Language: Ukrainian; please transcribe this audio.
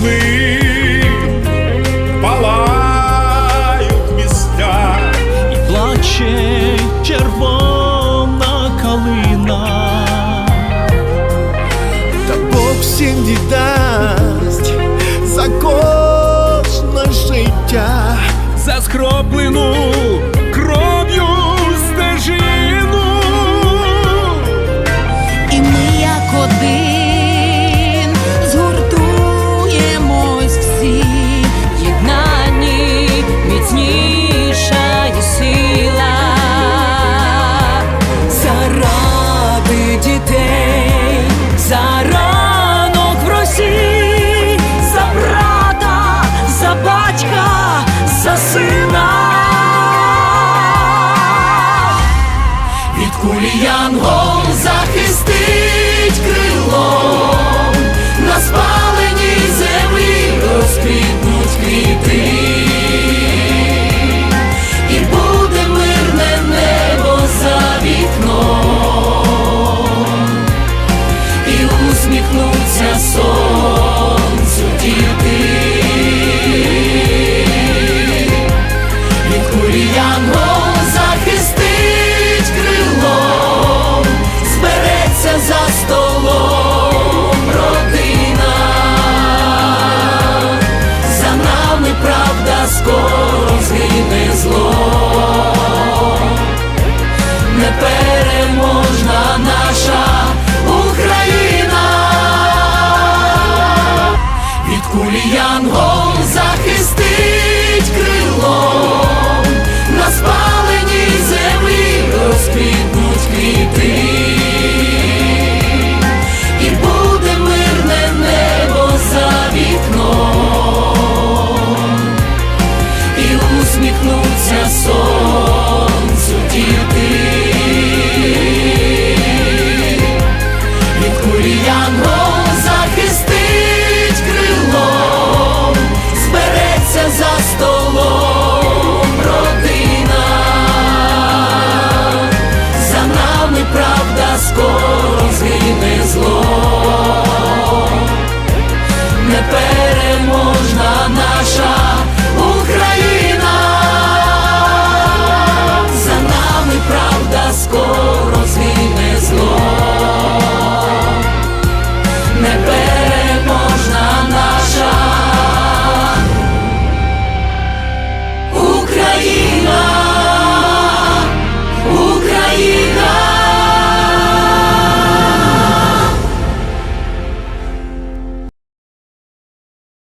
me. Кулі янгол захистить крилом, на спаленій землі розквітнуть квіти, і буде мирне небо за вікном, і усміхнуться сонцю діти. Від кулі the best.